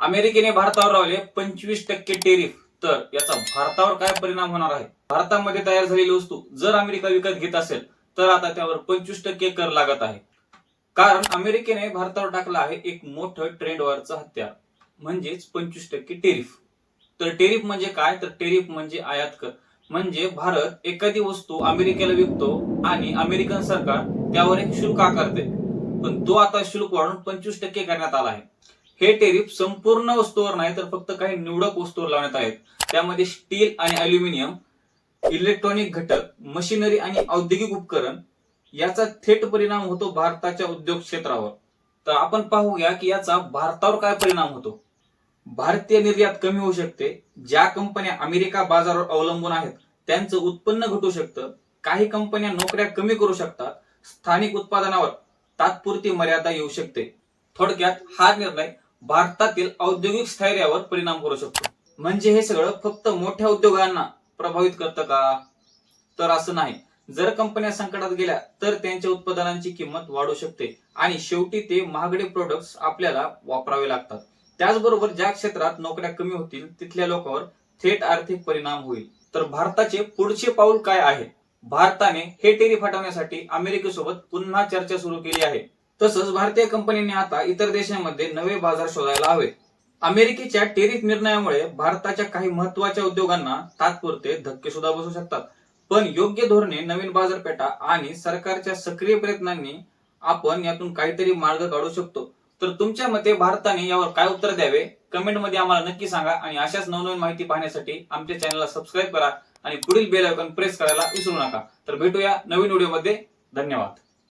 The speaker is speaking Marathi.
अमेरिकेने भारतावर लावले पंचवीस टक्के टेरिफ. तर याचा भारतावर काय परिणाम होणार आहे? भारतामध्ये तयार झालेली वस्तू जर अमेरिका विकत घेत असेल तर आता त्यावर पंचवीस टक्के कर लागत आहे. कारण अमेरिकेने भारतावर टाकलं आहे एक मोठं ट्रेंडवरचं हत्यार म्हणजेच पंचवीस टक्के टेरिफ. तर टेरिफ म्हणजे काय? तर टेरिफ म्हणजे आयात कर. म्हणजे भारत एखादी वस्तू अमेरिकेला विकतो आणि अमेरिकन सरकार त्यावर एक शुल्क आकारते. पण तो आता शुल्क वाढून पंचवीस टक्के करण्यात आला आहे. हे टेरिफ संपूर्ण वस्तूवर नाही तर फक्त काही निवडक वस्तूवर लावण्यात आहेत. त्यामध्ये स्टील आणि अल्युमिनियम इलेक्ट्रॉनिक घटक मशिनरी आणि औद्योगिक उपकरण याचा थेट परिणाम होतो भारताच्या उद्योग क्षेत्रावर. तर आपण पाहूया की याचा भारतावर काय परिणाम होतो. भारतीय निर्यात कमी होऊ शकते ज्या कंपन्या अमेरिका बाजारावर अवलंबून आहेत त्यांचं उत्पन्न घटू शकतं काही कंपन्या नोकऱ्या कमी करू शकतात स्थानिक उत्पादनावर तात्पुरती मर्यादा येऊ शकते. थोडक्यात हा निर्णय भारतातील औद्योगिक स्थैर्यावर परिणाम करू शकतो. म्हणजे हे सगळं फक्त मोठ्या उद्योगांना प्रभावित करतं का? तर असं नाही. जर कंपन्या संकटात गेल्या तर त्यांच्या उत्पादनांची किंमत वाढू शकते आणि शेवटी ते महागडे प्रोडक्ट्स आपल्याला वापरावे लागतात. त्याचबरोबर ज्या क्षेत्रात नोकऱ्या कमी होतील तिथल्या लोकांवर थेट आर्थिक परिणाम होईल. तर भारताचे पुढचे पाऊल काय आहे? भारताने हे टेरी हटवण्यासाठी अमेरिकेसोबत पुन्हा चर्चा सुरू केली आहे. तसंच भारतीय कंपनीने आता इतर देशांमध्ये नवे बाजार शोधायला हवेत अमेरिकेच्या टेरिफ निर्णयामुळे भारताच्या काही महत्त्वाच्या उद्योगांना तात्पुरते धक्के सुद्धा बसू शकतात. पण योग्य धोरणे नवीन बाजारपेठा आणि सरकारच्या सक्रिय प्रयत्नांनी आपण यातून काहीतरी मार्ग काढू शकतो. तर तुमच्या मते भारताने यावर काय उत्तर द्यावे? कमेंटमध्ये आम्हाला नक्की सांगा आणि अशाच नवनवीन माहिती पाहण्यासाठी आमच्या चॅनलला सबस्क्राईब करा आणि पुढील बेल आयकॉन प्रेस करायला विसरू नका. तर भेटूया नवीन व्हिडिओमध्ये धन्यवाद.